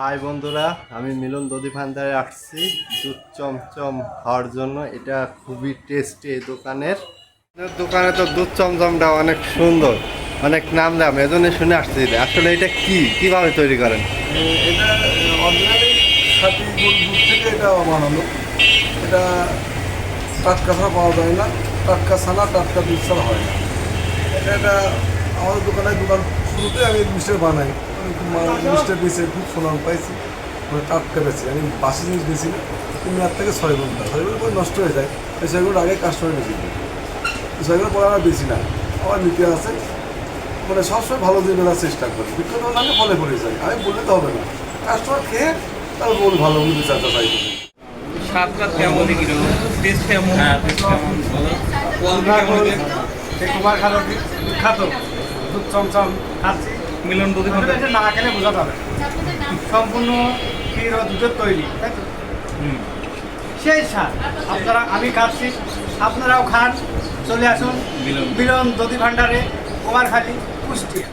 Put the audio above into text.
High বন্ধুরা, আমি মিলন দধি ভান্ডারে আসছি। দুধ চমচম হওয়ার জন্য। এটা খুবই টেস্টি এই দোকানের। দোকানে তো দুধ চমচমটা অনেক সুন্দর, অনেক নাম দাম এজন্য শুনে আসছি। আসলে এটা কি? কীভাবে তৈরি করেন? এটা থেকে এটা এটা টাটকা পাওয়া যায় না। টাটকা ছানা টাটকা দুধ ছাড়া হয় আমাদের দোকানে দোকান শুরুতে আমি মিষ্টি বানাই। মিষ্টি বেছে খুব সুনাম পাইছি। মানে টাটকা বেছি আমি বাসি জিনিস বেশি না। তিন হাজার থেকে ছয় ঘণ্টা ছয় ঘণ্টা পরে নষ্ট হয়ে যায়। এই ছয় ঘণ্টা আগে কাস্টমার বেশি দিই ছয় ঘণ্টা পরে আমরা বেশি না। আমার নিতে আছে মানে সবসময় ভালো দিয়ে দেওয়ার চেষ্টা করি। বিক্রি না হলে ফলে পড়ে যায়। আমি বললে তো হবে না। কাস্টমার খেয়ে তার বল ভালো বুঝতে চাইতে চাই স্বাদটা কেমন? টেস্ট কেমন? হ্যাঁ টেস্ট কেমন? কুমার খালো বিখ্যাত। দুধ চমচম খাচ্ছি। মিলন দুধি না খেলে বোঝা যাবে। সম্পূর্ণ ক্ষীর ও দুধের তৈরি তাই তো? সেই সার আপনারা আমি খাচ্ছি। আপনারাও খান। চলে আসুন মিলন। মিলন দধি ভাণ্ডারে কুমারখালী কুষ্টিয়া।